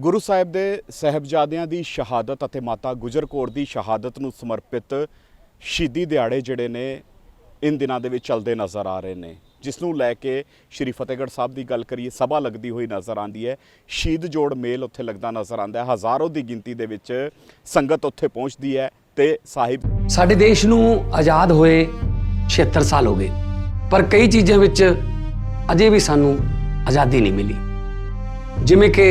ਗੁਰੂ ਸਾਹਿਬ ਦੇ ਸਹਿਬਜ਼ਾਦਿਆਂ ਦੀ ਸ਼ਹਾਦਤ ਅਤੇ ਮਾਤਾ ਗੁਜਰ ਕੌਰ ਦੀ ਸ਼ਹਾਦਤ ਨੂੰ ਸਮਰਪਿਤ ਸ਼ਹੀਦੀ ਦਿਹਾੜੇ ਜਿਹੜੇ ਨੇ, ਇਨ ਦਿਨਾਂ ਦੇ ਵਿੱਚ ਚੱਲਦੇ ਨਜ਼ਰ ਆ ਰਹੇ ਨੇ। ਜਿਸ ਨੂੰ ਲੈ ਕੇ ਸ਼੍ਰੀ ਫਤਿਹਗੜ੍ਹ ਸਾਹਿਬ ਦੀ ਗੱਲ ਕਰੀਏ, ਸਭਾ ਲੱਗਦੀ ਹੋਈ ਨਜ਼ਰ ਆਂਦੀ ਹੈ। ਸ਼ਹੀਦ ਜੋੜ ਮੇਲ ਉੱਥੇ ਲੱਗਦਾ ਨਜ਼ਰ ਆਂਦਾ ਹੈ। ਹਜ਼ਾਰਾਂ ਦੀ ਗਿਣਤੀ ਦੇ ਵਿੱਚ ਸੰਗਤ ਉੱਥੇ ਪਹੁੰਚਦੀ ਹੈ ਤੇ ਸਾਹਿਬ ਸਾਡੇ ਦੇਸ਼ ਨੂੰ ਆਜ਼ਾਦ ਹੋਏ 76 ਸਾਲ ਹੋ ਗਏ, ਪਰ ਕਈ ਚੀਜ਼ਾਂ ਵਿੱਚ ਅਜੇ ਵੀ ਸਾਨੂੰ ਆਜ਼ਾਦੀ ਨਹੀਂ ਮਿਲੀ। ਜਿਵੇਂ ਕਿ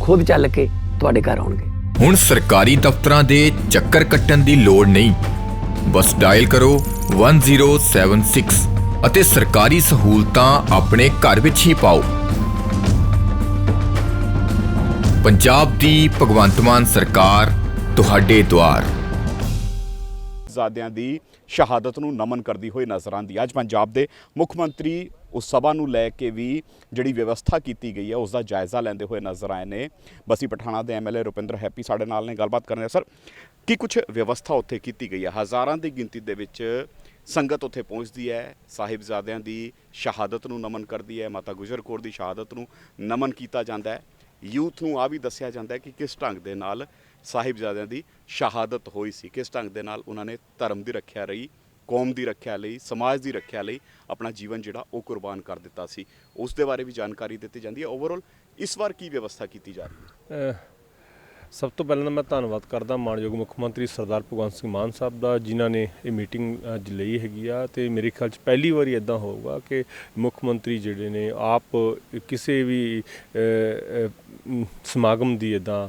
ਖੁਦ ਚੱਲ ਕੇ ਤੁਹਾਡੇ ਘਰ ਆਉਣਗੇ। ਹੁਣ ਸਰਕਾਰੀ ਦਫ਼ਤਰਾਂ ਦੇ ਚੱਕਰ ਕੱਟਣ ਦੀ ਲੋੜ ਨਹੀਂ। ਬਸ ਡਾਇਲ ਕਰੋ 1076 ਅਤੇ ਸਰਕਾਰੀ ਸਹੂਲਤਾਂ ਆਪਣੇ ਘਰ ਵਿੱਚ ਹੀ ਪਾਓ। ਪੰਜਾਬ ਦੀ ਭਗਵੰਤ ਮਾਨ ਸਰਕਾਰ ਤੁਹਾਡੇ ਦੁਆਰ। ਜ਼ਾਦਿਆਂ ਦੀ ਸ਼ਹਾਦਤ ਨੂੰ ਨਮਨ ਕਰਦੀ ਹੋਈ ਨਜ਼ਰ ਆਂਦੀ ਅੱਜ ਪੰਜਾਬ ਦੇ ਮੁੱਖ ਮੰਤਰੀ ਉਸ ਸਭਾ ਨੂੰ ਲੈ ਕੇ ਵੀ ਜਿਹੜੀ ਵਿਵਸਥਾ ਕੀਤੀ ਗਈ ਹੈ ਉਸ ਦਾ ਜਾਇਜ਼ਾ ਲੈਂਦੇ ਹੋਏ ਨਜ਼ਰ ਆਏ ਨੇ। ਬਸੀ ਪਠਾਣਾ ਦੇ ਐਮਐਲਏ ਰੁਪਿੰਦਰ ਹੈਪੀ ਸਾਡੇ ਨਾਲ ਨੇ, ਗੱਲਬਾਤ ਕਰਨ ਸਰ, ਕੀ ਕੁਝ ਵਿਵਸਥਾ ਉੱਥੇ ਕੀਤੀ ਗਈ ਹੈ? ਹਜ਼ਾਰਾਂ ਦੀ ਗਿਣਤੀ ਦੇ ਵਿੱਚ ਸੰਗਤ ਉੱਥੇ ਪਹੁੰਚਦੀ ਹੈ, ਸਾਹਿਬਜ਼ਾਦਿਆਂ ਦੀ ਸ਼ਹਾਦਤ ਨੂੰ ਨਮਨ ਕਰਦੀ ਹੈ, ਮਾਤਾ ਗੁਜਰ ਕੌਰ ਦੀ ਸ਼ਹਾਦਤ ਨੂੰ ਨਮਨ ਕੀਤਾ ਜਾਂਦਾ ਹੈ। ਯੂਥ ਨੂੰ ਆ ਵੀ ਦੱਸਿਆ ਜਾਂਦਾ ਹੈ ਕਿ ਕਿਸ ਢੰਗ ਦੇ ਨਾਲ ਸਾਹਿਬਜ਼ਾਦਿਆਂ ਦੀ ਸ਼ਹਾਦਤ ਹੋਈ ਸੀ, ਕਿਸ ਢੰਗ ਦੇ ਨਾਲ ਉਹਨਾਂ ਨੇ ਧਰਮ ਦੀ ਰੱਖਿਆ ਰਹੀ। ਕੌਮ ਦੀ ਰੱਖਿਆ ਲਈ ਸਮਾਜ ਦੀ ਰੱਖਿਆ ਲਈ ਆਪਣਾ ਜੀਵਨ ਜਿਹੜਾ ਉਹ ਕੁਰਬਾਨ ਕਰ ਦਿੱਤਾ ਸੀ। ਉਸ ਦੇ ਬਾਰੇ ਵੀ ਜਾਣਕਾਰੀ ਦਿੱਤੀ ਜਾਂਦੀ ਹੈ। ਓਵਰਆਲ ਇਸ ਵਾਰ ਕੀ ਵਿਵਸਥਾ ਕੀਤੀ ਜਾ ਰਹੀ ਹੈ? ਸਭ ਤੋਂ ਪਹਿਲਾਂ ਮੈਂ ਧੰਨਵਾਦ ਕਰਦਾ ਮਾਨਯੋਗ ਮੁੱਖ ਮੰਤਰੀ ਸਰਦਾਰ ਭਗਵੰਤ ਸਿੰਘ ਮਾਨ ਸਾਹਿਬ ਦਾ ਜਿਨ੍ਹਾਂ ਨੇ ਇਹ ਮੀਟਿੰਗ ਅੱਜ ਲਈ ਹੈਗੀ ਆ। ਤੇ ਮੇਰੇ ਖਿਆਲ 'ਚ ਪਹਿਲੀ ਵਾਰੀ ਇਦਾਂ ਹੋਊਗਾ ਕਿ ਮੁੱਖ ਮੰਤਰੀ ਜਿਹੜੇ ਨੇ ਆਪ ਕਿਸੇ ਵੀ ਸਮਾਗਮ ਦੀ ਇਦਾਂ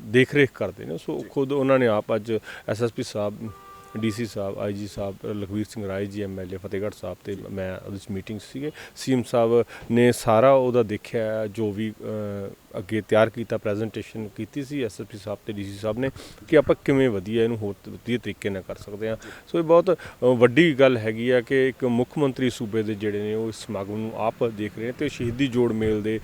ਦੇਖ ਰੇਖ ਕਰਦੇ ਨੇ। ਸੋ ਖੁਦ ਉਹਨਾਂ ਨੇ ਆਪ ਅੱਜ ਐਸਐਸਪੀ ਸਾਹਿਬ ਡੀਸੀ ਸਾਹਿਬ ਆਈਜੀ ਸਾਹਿਬ, ਲਖਵੀਰ ਸਿੰਘ ਰਾਏ ਜੀ ਐਮਐਲਏ ਫਤਿਹਗੜ੍ਹ ਸਾਹਿਬ ਤੇ ਮੈਂ ਉਹਦੇ ਵਿੱਚ ਮੀਟਿੰਗ ਸੀਗੇ। ਸੀਐਮ ਸਾਹਿਬ ਨੇ ਸਾਰਾ ਉਹਦਾ ਦੇਖਿਆ, ਜੋ ਵੀ ਅੱਗੇ ਤਿਆਰ ਕੀਤਾ ਪ੍ਰੈਜੈਂਟੇਸ਼ਨ ਕੀਤੀ ਸੀ ਐਸਐਸਪੀ ਸਾਹਿਬ ਤੇ ਡੀਸੀ ਸਾਹਿਬ ਨੇ ਕਿ ਆਪਾਂ ਕਿਵੇਂ ਵਧੀਆ ਇਹਨੂੰ ਹੋਰ ਵਧੀਆ ਤਰੀਕੇ ਨਾਲ ਕਰ ਸਕਦੇ ਹਾਂ। ਸੋ ਇਹ ਬਹੁਤ ਵੱਡੀ ਗੱਲ ਹੈਗੀ ਆ ਕਿ ਇੱਕ ਮੁੱਖ ਮੰਤਰੀ ਸੂਬੇ ਦੇ ਜਿਹੜੇ ਨੇ ਉਹ ਇਸ ਸਮਾਗਮ ਨੂੰ ਆਪ ਦੇਖ ਰਹੇ ਨੇ ਤੇ ਸ਼ਹੀਦੀ ਜੋੜ ਮੇਲ ਦੇ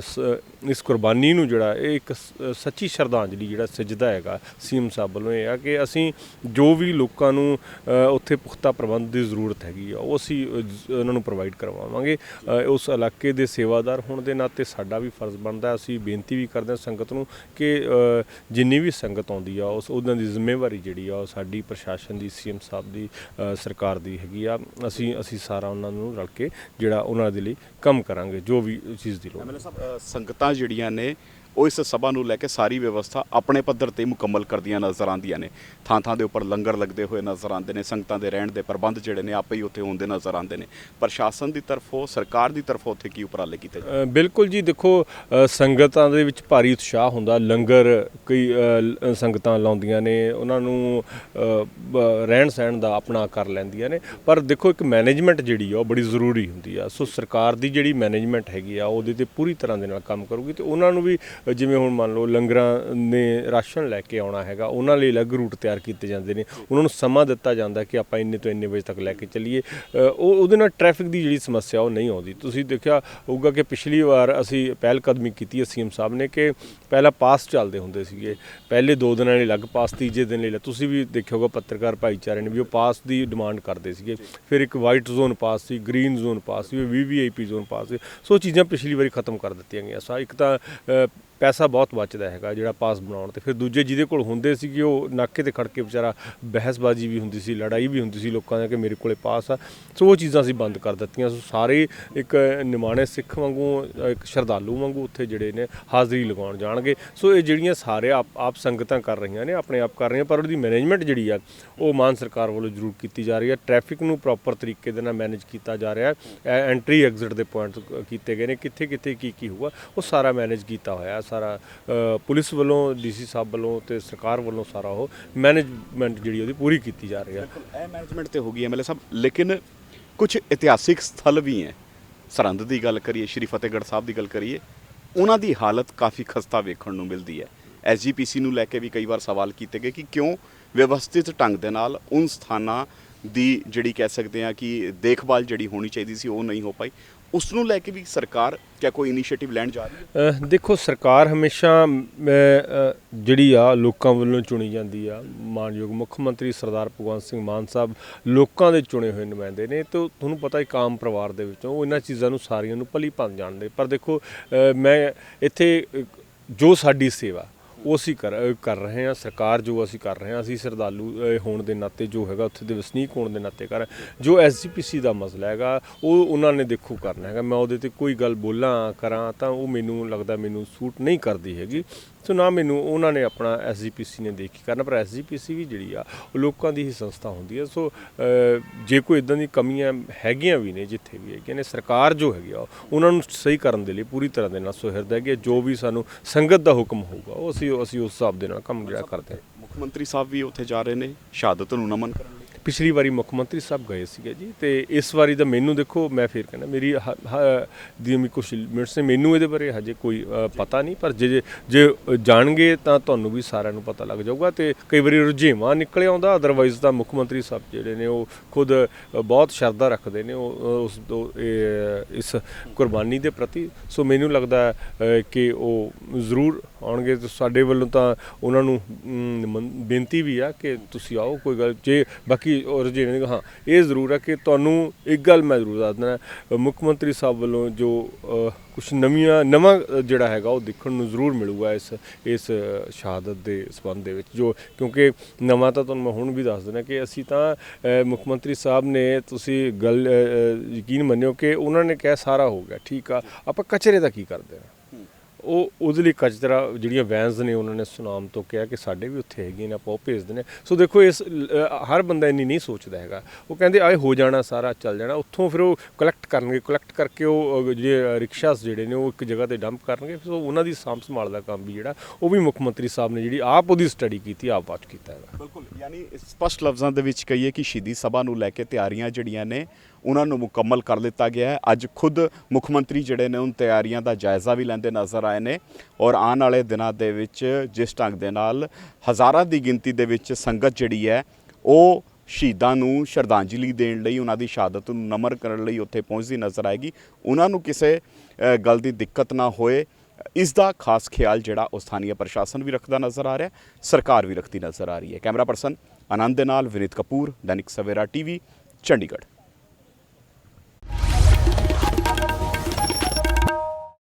ਸ- ਇਸ ਕੁਰਬਾਨੀ ਨੂੰ ਜਿਹੜਾ ਇਹ ਇੱਕ ਸੱਚੀ ਸ਼ਰਧਾਂਜਲੀ ਜਿਹੜਾ ਸਜਦਾ ਹੈਗਾ ਸੀਐਮ ਸਾਹਿਬ ਵੱਲੋਂ ਇਹ ਆ ਕਿ ਅਸੀਂ ਜੋ ਵੀ ਲੋਕਾਂ ਨੂੰ ਉੱਥੇ ਪੁਖਤਾ ਪ੍ਰਬੰਧ ਦੀ ਜ਼ਰੂਰਤ ਹੈਗੀ ਆ, ਉਹ ਅਸੀਂ ਉਹਨਾਂ ਨੂੰ ਪ੍ਰੋਵਾਈਡ ਕਰਵਾਵਾਂਗੇ। ਉਸ ਇਲਾਕੇ ਦੇ ਸੇਵਾਦਾਰ ਹੋਣ ਦੇ ਨਾਤੇ ਸਾਡਾ ਵੀ ਫਰਜ਼ ਬਣਦਾ ਹੈ, ਅਸੀਂ ਬੇਨਤੀ ਵੀ ਕਰਦੇ ਹਾਂ ਸੰਗਤ ਨੂੰ ਕਿ ਜਿੰਨੀ ਵੀ ਸੰਗਤ ਆਉਂਦੀ ਆ ਉਸ ਉਹਨਾਂ ਦੀ ਜ਼ਿੰਮੇਵਾਰੀ ਜਿਹੜੀ ਆ ਉਹ ਸਾਡੀ ਪ੍ਰਸ਼ਾਸਨ ਦੀ ਸੀਐਮ ਸਾਹਿਬ ਦੀ ਸਰਕਾਰ ਦੀ ਹੈਗੀ ਆ। ਅਸੀਂ ਅਸੀਂ ਸਾਰਾ ਉਹਨਾਂ ਨੂੰ ਰਲ ਕੇ ਜਿਹੜਾ ਉਹਨਾਂ ਦੇ ਲਈ ਕੰਮ ਕਰਾਂਗੇ ਜੋ ਵੀ ਚੀਜ਼ ਦੀ ਲੋੜ। ਐਮਐਲਏ ਸਾਹਿਬ ਸੰਗਤਾਂ ਜਿਹੜੀਆਂ ਨੇ ਉਹ ਇਸ ਸਭਾ ਨੂੰ ਲੈ ਕੇ ਸਾਰੀ ਵਿਵਸਥਾ ਆਪਣੇ ਪੱਧਰ ਤੇ ਮੁਕੰਮਲ ਕਰਦੀਆਂ ਨਜ਼ਰ ਆਉਂਦੀਆਂ ਨੇ। ਥਾਂ ਥਾਂ ਦੇ ਉੱਪਰ ਲੰਗਰ ਲੱਗਦੇ ਹੋਏ ਨਜ਼ਰ ਆਉਂਦੇ ਨੇ, ਸੰਗਤਾਂ ਦੇ ਰਹਿਣ ਦੇ ਪ੍ਰਬੰਧ ਜਿਹੜੇ ਨੇ ਆਪੇ ਹੀ ਉੱਥੇ ਹੁੰਦੇ ਨਜ਼ਰ ਆਉਂਦੇ ਨੇ। ਪ੍ਰਸ਼ਾਸਨ ਦੀ ਤਰਫੋਂ, ਸਰਕਾਰ ਦੀ ਤਰਫੋਂ ਉੱਥੇ ਕੀ ਉਪਰਾਲੇ ਕੀਤੇ ਜਾਂਦੇ ਬਿਲਕੁਲ ਜੀ, ਦੇਖੋ ਸੰਗਤਾਂ ਦੇ ਵਿੱਚ ਭਾਰੀ ਉਤਸ਼ਾਹ ਹੁੰਦਾ। ਲੰਗਰ ਕਈ ਸੰਗਤਾਂ ਲਾਉਂਦੀਆਂ ਨੇ, ਉਹਨਾਂ ਨੂੰ ਰਹਿਣ ਸਹਿਣ ਦਾ ਆਪਣਾ ਕਰ ਲੈਂਦੀਆਂ ਨੇ। ਪਰ ਦੇਖੋ, ਇੱਕ ਮੈਨੇਜਮੈਂਟ ਜਿਹੜੀ ਆ, ਉਹ ਬੜੀ ਜ਼ਰੂਰੀ ਹੁੰਦੀ ਆ। ਸੋ ਸਰਕਾਰ ਦੀ ਜਿਹੜੀ ਮੈਨੇਜਮੈਂਟ ਹੈਗੀ ਆ, ਉਹਦੇ ਤੇ ਪੂਰੀ ਤਰ੍ਹਾਂ ਦੇ ਨਾਲ ਕੰਮ ਕਰੂਗੀ ਤੇ ਉਹਨਾਂ ਨੂੰ ਵੀ ਜਿਵੇਂ ਹੁਣ ਮੰਨ ਲਓ ਲੰਗਰਾਂ ਨੇ ਰਾਸ਼ਨ ਲੈ ਕੇ ਆਉਣਾ ਹੈਗਾ, ਉਹਨਾਂ ਲਈ ਅਲੱਗ ਰੂਟ ਤਿਆਰ ਕੀਤੇ ਜਾਂਦੇ ਨੇ। ਉਹਨਾਂ ਨੂੰ ਸਮਾਂ ਦਿੱਤਾ ਜਾਂਦਾ ਕਿ ਆਪਾਂ ਇੰਨੇ ਤੋਂ ਇੰਨੇ ਵਜੇ ਤੱਕ ਲੈ ਕੇ ਚੱਲੀਏ। ਉਹ ਉਹਦੇ ਨਾਲ ਟ੍ਰੈਫਿਕ ਦੀ ਜਿਹੜੀ ਸਮੱਸਿਆ ਉਹ ਨਹੀਂ ਆਉਂਦੀ। ਤੁਸੀਂ ਦੇਖਿਆ ਹੋਊਗਾ ਕਿ ਪਿਛਲੀ ਵਾਰ ਅਸੀਂ ਪਹਿਲ ਕਦਮੀ ਕੀਤੀ ਹੈ ਸੀਐਮ ਸਾਹਿਬ ਨੇ ਕਿ ਪਹਿਲਾਂ ਪਾਸ ਚੱਲਦੇ ਹੁੰਦੇ ਸੀਗੇ। ਪਹਿਲੇ ਦੋ ਦਿਨਾਂ ਲਈ ਅਲੱਗ ਪਾਸ, ਤੀਜੇ ਦਿਨ ਲਈ ਅਲੱਗ। ਤੁਸੀਂ ਵੀ ਦੇਖਿਆ ਹੋਊਗਾ ਪੱਤਰਕਾਰ ਭਾਈਚਾਰੇ ਨੇ ਵੀ ਉਹ ਪਾਸ ਦੀ ਡਿਮਾਂਡ ਕਰਦੇ ਸੀਗੇ। ਫਿਰ ਇੱਕ ਵਾਈਟ ਜ਼ੋਨ ਪਾਸ ਸੀ ਗ੍ਰੀਨ ਜ਼ੋਨ ਪਾਸ ਸੀ ਵੀਵੀਆਈਪੀ ਜ਼ੋਨ ਪਾਸ ਸੀ। ਸੋ ਚੀਜ਼ਾਂ ਪਿਛਲੀ ਵਾਰੀ ਖਤਮ ਕਰ ਦਿੱਤੀਆਂ ਗਈਆਂ। ਸਾ ਇੱਕ ਤਾਂ ਪੈਸਾ ਬਹੁਤ ਬਚਦਾ ਹੈਗਾ ਜਿਹੜਾ ਪਾਸ ਬਣਾਉਣ ਤੇ। ਫਿਰ ਦੂਜੇ ਜਿਹਦੇ ਕੋਲ ਹੁੰਦੇ ਸੀਗੇ ਉਹ ਨਾਕੇ ਤੇ ਖੜ ਕੇ ਵਿਚਾਰਾ ਬਹਿਸਬਾਜ਼ੀ ਵੀ ਹੁੰਦੀ ਸੀ, ਲੜਾਈ ਵੀ ਹੁੰਦੀ ਸੀ ਲੋਕਾਂ ਦਾ ਕਿ ਮੇਰੇ ਕੋਲੇ ਪਾਸ ਆ। ਸੋ ਉਹ ਚੀਜ਼ਾਂ ਅਸੀਂ ਬੰਦ ਕਰ ਦਿੱਤੀਆਂ। ਸੋ ਸਾਰੇ ਇੱਕ ਨਿਮਾਣੇ ਸਿੱਖ ਵਾਂਗੂ, ਇੱਕ ਸ਼ਰਧਾਲੂ ਵਾਂਗੂ ਉੱਥੇ ਜਿਹੜੇ ਨੇ ਹਾਜ਼ਰੀ ਲਗਾਉਣ ਜਾਣਗੇ। ਸੋ ਇਹ ਜਿਹੜੀਆਂ ਸਾਰੇ ਆਪ ਆਪ ਸੰਗਤਾਂ ਕਰ ਰਹੀਆਂ ਨੇ, ਆਪਣੇ ਆਪ ਕਰ ਰਹੀਆਂ, ਪਰ ਉਹਦੀ ਮੈਨੇਜਮੈਂਟ ਜਿਹੜੀ ਆ, ਉਹ ਮਾਨ ਸਰਕਾਰ ਵੱਲੋਂ ਜ਼ਰੂਰ ਕੀਤੀ ਜਾ ਰਹੀ ਹੈ ਟ੍ਰੈਫਿਕ ਨੂੰ ਪ੍ਰੋਪਰ ਤਰੀਕੇ ਦੇ ਨਾਲ ਮੈਨੇਜ ਕੀਤਾ ਜਾ ਰਿਹਾ ਹੈ। ਐਂਟਰੀ ਐਗਜ਼ਿਟ ਦੇ ਪੁਆਇੰਟ ਕੀਤੇ ਗਏ ਨੇ ਕਿੱਥੇ ਕਿੱਥੇ ਕੀ ਕੀ ਹੋਊਗਾ, ਉਹ ਸਾਰਾ ਮੈਨੇਜ ਕੀਤਾ ਹੋਇਆ। ਸਾਰਾ ਪੁਲਿਸ ਵੱਲੋਂ, ਡੀਸੀ ਸਾਹਿਬ ਵੱਲੋਂ ਤੇ ਸਰਕਾਰ ਵੱਲੋਂ ਸਾਰਾ ਉਹ ਮੈਨੇਜਮੈਂਟ ਜਿਹੜੀ ਉਹਦੀ ਪੂਰੀ ਕੀਤੀ ਜਾ ਰਹੀ ਹੈ ਇਹ ਮੈਨੇਜਮੈਂਟ ਤੇ ਹੋ ਗਈ ਐਮਐਲਏ ਸਾਹਿਬ। ਲੇਕਿਨ ਕੁਝ ਇਤਿਹਾਸਿਕ ਸਥਲ ਵੀ ਹੈ। ਸਰਹੰਦ ਦੀ ਗੱਲ ਕਰੀਏ, ਸ਼੍ਰੀ ਫਤਿਹਗੜ੍ਹ ਸਾਹਿਬ ਦੀ ਗੱਲ ਕਰੀਏ, ਉਹਨਾਂ ਦੀ ਹਾਲਤ ਕਾਫੀ ਖਸਤਾ ਵੇਖਣ ਨੂੰ ਮਿਲਦੀ ਹੈ। ਐਸਜੀਪੀਸੀ ਨੂੰ ਲੈ ਕੇ ਵੀ ਕਈ ਵਾਰ ਸਵਾਲ ਕੀਤੇ ਗਏ ਕਿ ਕਿਉਂ ਵਿਵਸਥਿਤ ਢੰਗ ਦੇ ਨਾਲ ਉਨ ਸਥਾਨਾਂ ਦੀ ਜਿਹੜੀ ਕਹਿ ਸਕਦੇ ਆ ਕਿ ਦੇਖਭਾਲ ਜਿਹੜੀ ਹੋਣੀ ਚਾਹੀਦੀ ਸੀ, ਉਹ ਨਹੀਂ ਹੋ ਪਾਈ। ਉਸ ਨੂੰ ਲੈ ਕੇ ਵੀ ਸਰਕਾਰ ਕਿਆ ਕੋਈ ਇਨੀਸ਼ੀਏਟਿਵ ਲੈਣ ਜਾ ਰਹੀ ਹੈ? ਦੇਖੋ ਸਰਕਾਰ ਹਮੇਸ਼ਾ ਅਮ, ਜਿਹੜੀ ਆ ਲੋਕਾਂ ਵੱਲੋਂ ਚੁਣੀ ਜਾਂਦੀ ਆ ਮਾਨਯੋਗ ਮੁੱਖ ਮੰਤਰੀ ਸਰਦਾਰ ਭਗਵੰਤ ਸਿੰਘ ਮਾਨ ਸਾਹਿਬ ਲੋਕਾਂ ਦੇ ਚੁਣੇ ਹੋਏ ਨੁਮਾਇੰਦੇ ਨੇ ਤੇ ਤੁਹਾਨੂੰ ਪਤਾ ਇੱਕ ਆਮ ਪਰਿਵਾਰ ਦੇ ਵਿੱਚੋਂ ਉਹ ਇਹਨਾਂ ਚੀਜ਼ਾਂ ਨੂੰ ਸਾਰੀਆਂ ਨੂੰ ਭਲੀ ਭਾਂਤ ਜਾਣਦੇ ਪਰ ਦੇਖੋ ਮੈਂ ਇੱਥੇ ਜੋ ਸਾਡੀ ਸੇਵਾ ਉਹ ਅਸੀਂ ਕਰ ਕਰ ਰਹੇ ਹਾਂ, ਸਰਕਾਰ ਜੋ ਅਸੀਂ ਕਰ ਰਹੇ ਹਾਂ, ਅਸੀਂ ਸਰਦਾਲੂ ਹੋਣ ਦੇ ਨਾਤੇ ਜੋ ਹੈਗਾ ਉੱਥੇ ਦੇ ਵਸਨੀਕ ਹੋਣ ਦੇ ਨਾਤੇ ਕਰ, ਜੋ ਐਸਜੀਪੀਸੀ ਦਾ ਮਸਲਾ ਹੈਗਾ, ਉਹ ਉਹਨਾਂ ਨੇ ਦੇਖੋ ਕਰਨਾ ਹੈਗਾ। ਮੈਂ ਉਹਦੇ ਤੇ ਕੋਈ ਗੱਲ ਬੋਲਾਂ, ਕਰਾਂ ਤਾਂ ਉਹ ਮੈਨੂੰ ਲੱਗਦਾ ਮੈਨੂੰ ਸੂਟ ਨਹੀਂ ਕਰਦੀ ਹੈਗੀ। ਸੋ ਨਾ ਮੈਨੂੰ, ਉਹਨਾਂ ਨੇ ਆਪਣਾ ਐਸਜੀਪੀਸੀ ਨੇ ਦੇਖੀ ਕਰਨਾ, ਪਰ ਐਸਜੀਪੀਸੀ ਵੀ ਜਿਹੜੀ ਆ, ਉਹ ਲੋਕਾਂ ਦੀ ਹੀ ਸੰਸਥਾ ਹੁੰਦੀ ਹੈ। ਸੋ ਜੇ ਕੋਈ ਇਦਾਂ ਦੀ ਕਮੀਆਂ ਹੈਗੀਆਂ ਵੀ ਨੇ, ਜਿੱਥੇ ਵੀ ਹੈਗੀਆਂ ਨੇ, ਸਰਕਾਰ ਜੋ ਹੈਗੀ ਆ, ਉਹਨਾਂ ਨੂੰ ਸਹੀ ਕਰਨ ਦੇ ਲਈ ਪੂਰੀ ਤਰ੍ਹਾਂ ਦੇ ਨਾਲ ਸੁਹਿਰਦ ਹੈਗੀ ਹੈ। ਜੋ ਵੀ ਸਾਨੂੰ ਸੰਗਤ ਦਾ ਹੁਕਮ ਹੋਊਗਾ, ਉਹ ਅਸੀਂ ਅਸੀਂ ਉਸ ਹਿਸਾਬ ਦੇ ਨਾਲ ਕੰਮ ਜਿਹੜਾ ਕਰਦੇ ਹਾਂ। ਮੁੱਖ ਮੰਤਰੀ ਸਾਹਿਬ ਵੀ ਉੱਥੇ ਜਾ ਰਹੇ ਨੇ ਸ਼ਹਾਦਤ ਨੂੰ ਨਮਨ ਕਰਨ ਲਈ। ਪਿਛਲੀ ਵਾਰੀ ਮੁੱਖ ਮੰਤਰੀ ਸਾਹਿਬ ਗਏ ਸੀਗੇ ਜੀ ਤੇ ਇਸ ਵਾਰੀ ਤਾਂ ਮੈਨੂੰ ਦੇਖੋ ਮੈਂ ਫੇਰ ਕਹਿੰਦਾ ਮੇਰੀ ਹ- ਹ- ਦੀ ਮੀ ਕੁਛ ਮਿੰਟਸ ਨੇ ਮੈਨੂੰ ਇਹਦੇ ਬਾਰੇ ਹਜੇ ਕੋਈ ਅ, ਪਤਾ ਨਹੀਂ ਪਰ ਜੇ ਜੇ- ਜਾਣਗੇ ਤਾਂ ਤੁਹਾਨੂੰ ਵੀ ਸਾਰਿਆਂ ਨੂੰ ਪਤਾ ਲੱਗ ਜਾਊਗਾ ਤੇ ਕਈ ਵਾਰੀ ਰੁਝੇਵਾਂ ਨਿਕਲ ਆਉਂਦਾ ਅਦਰਵਾਈਜ਼ ਤਾਂ ਮੁੱਖ ਮੰਤਰੀ ਸਾਹਿਬ ਜਿਹੜੇ ਨੇ ਉਹ ਖੁਦ ਅ, ਬਹੁਤ ਸ਼ਰਧਾ ਰੱਖਦੇ ਨੇ ਉਹ ਅ, ਉਸ ਇਹ, ਇਸ ਕੁਰਬਾਨੀ ਦੇ ਪ੍ਰਤੀ। ਸੋ ਮੈਨੂੰ ਲੱਗਦਾ ਹੈ, ਅ, ਕਿ ਉਹ ਜ਼ਰੂਰ ਆਉਣਗੇ ਤਾਂ ਸਾਡੇ ਵੱਲੋਂ ਤਾਂ ਉਹਨਾਂ ਨੂੰ ਬੇਨਤੀ ਵੀ ਆ ਕਿ ਤੁਸੀਂ ਆਓ, ਕੋਈ ਗੱਲ, ਜੇ ਬਾਕੀ ਉਹ ਰੁਝੇਵੇਂ ਹਾਂ, ਇਹ ਜ਼ਰੂਰ ਹੈ ਕਿ ਤੁਹਾਨੂੰ ਇੱਕ ਗੱਲ ਮੈਂ ਜ਼ਰੂਰ ਦੱਸ ਦੇਣਾ ਮੁੱਖ ਮੰਤਰੀ ਸਾਹਿਬ ਵੱਲੋਂ ਜੋ ਕੁਝ ਨਵੀਆਂ, ਨਵਾਂ ਜਿਹੜਾ ਹੈਗਾ ਉਹ ਦੇਖਣ ਨੂੰ ਜ਼ਰੂਰ ਮਿਲੂਗਾ ਇਸ ਇਸ ਸ਼ਹਾਦਤ ਦੇ ਸਬੰਧ ਦੇ ਵਿੱਚ, ਜੋ, ਕਿਉਂਕਿ ਨਵਾਂ ਤਾਂ ਤੁਹਾਨੂੰ ਮੈਂ ਹੁਣ ਵੀ ਦੱਸ ਦਿੰਦਾ ਕਿ ਅਸੀਂ ਤਾਂ ਮੁੱਖ ਮੰਤਰੀ ਸਾਹਿਬ ਨੇ ਤੁਸੀਂ ਗੱਲ ਯਕੀਨ ਮੰਨਿਓ ਕਿ ਉਹਨਾਂ ਨੇ ਕਿਹਾ ਸਾਰਾ ਹੋ ਗਿਆ, ਠੀਕ ਆ, ਆਪਾਂ ਕਚਰੇ ਦਾ ਕੀ ਕਰਦੇ ਹਾਂ ਉਹ ਉਹਦੇ ਲਈ ਕਚਰਾ ਜਿਹੜੀਆਂ ਵੈਨਸ ਨੇ ਉਹਨਾਂ ਨੇ ਸੁਨਾਮ ਤੋਂ ਕਿਹਾ ਕਿ ਸਾਡੇ ਵੀ ਉੱਥੇ ਹੈਗੀਆਂ ਨੇ, ਆਪਾਂ ਉਹ ਭੇਜਦੇ ਨੇ। ਸੋ ਦੇਖੋ ਇਸ ਹਰ ਬੰਦਾ ਇੰਨੀ ਨਹੀਂ ਸੋਚਦਾ ਹੈਗਾ। ਉਹ ਕਹਿੰਦੇ, ਆਏ ਹੋ ਜਾਣਾ ਸਾਰਾ, ਚੱਲ ਜਾਣਾ। ਉੱਥੋਂ ਫਿਰ ਉਹ ਕਲੈਕਟ ਕਰਨਗੇ ਕਲੈਕਟ ਕਰਕੇ ਉਹ ਜਿਹੜੇ ਰਿਕਸ਼ਾਸ ਜਿਹੜੇ ਨੇ, ਉਹ ਇੱਕ ਜਗ੍ਹਾ ਤੇ ਡੰਪ ਕਰਨਗੇ। ਸੋ ਉਹਨਾਂ ਦੀ ਸਾਂਭ ਸੰਭਾਲ ਦਾ ਕੰਮ ਵੀ ਜਿਹੜਾ, ਉਹ ਵੀ ਮੁੱਖ ਮੰਤਰੀ ਸਾਹਿਬ ਨੇ ਜਿਹੜੀ ਆਪ ਉਹਦੀ ਸਟੱਡੀ ਕੀਤੀ, ਆਪ ਬਾਤ ਕੀਤਾ ਹੈਗਾ। ਬਿਲਕੁਲ, ਯਾਨੀ ਸਪਸ਼ਟ ਲਫ਼ਜ਼ਾਂ ਦੇ ਵਿੱਚ ਕਹੀਏ ਕਿ ਸ਼ਹੀਦੀ ਸਭਾ ਨੂੰ ਲੈ ਕੇ ਤਿਆਰੀਆਂ ਜਿਹੜੀਆਂ ਨੇ ਉਹਨਾਂ ਨੂੰ ਮੁਕੰਮਲ ਕਰ ਦਿੱਤਾ ਗਿਆ ਹੈ। ਅੱਜ ਖੁਦ ਮੁੱਖ ਮੰਤਰੀ ਜਿਹੜੇ ਨੇ, ਉਹਨਾਂ ਤਿਆਰੀਆਂ ਦਾ ਜਾਇਜ਼ਾ ਵੀ ਲੈਂਦੇ ਨਜ਼ਰ ਆਏ ਨੇ ਔਰ ਆਉਣ ਵਾਲੇ ਦਿਨਾਂ ਦੇ ਵਿੱਚ ਜਿਸ ਢੰਗ ਦੇ ਨਾਲ ਹਜ਼ਾਰਾਂ ਦੀ ਗਿਣਤੀ ਦੇ ਵਿੱਚ ਸੰਗਤ ਜਿਹੜੀ ਹੈ, ਉਹ ਸ਼ਹੀਦਾਂ ਨੂੰ ਸ਼ਰਧਾਂਜਲੀ ਦੇਣ ਲਈ, ਉਹਨਾਂ ਦੀ ਸ਼ਹਾਦਤ ਨੂੰ ਨਮਨ ਕਰਨ ਲਈ ਉੱਥੇ ਪਹੁੰਚਦੀ ਨਜ਼ਰ ਆਏਗੀ। ਉਹਨਾਂ ਨੂੰ ਕਿਸੇ ਗੱਲ ਦੀ ਦਿੱਕਤ ਨਾ ਹੋਏ। ਇਸ ਦਾ ਖਾਸ ਖਿਆਲ ਜਿਹੜਾ ਉਹ ਸਥਾਨੀ ਪ੍ਰਸ਼ਾਸਨ ਵੀ ਰੱਖਦਾ ਨਜ਼ਰ ਆ ਰਿਹਾ, ਸਰਕਾਰ ਵੀ ਰੱਖਦੀ ਨਜ਼ਰ ਆ ਰਹੀ ਹੈ। ਕੈਮਰਾ ਪਰਸਨ ਆਨੰਦ ਦੇ ਨਾਲ ਵਿਨੀਤ ਕਪੂਰ, ਦੈਨਿਕ ਸਵੇਰਾ ਟੀਵੀ, ਚੰਡੀਗੜ੍ਹ।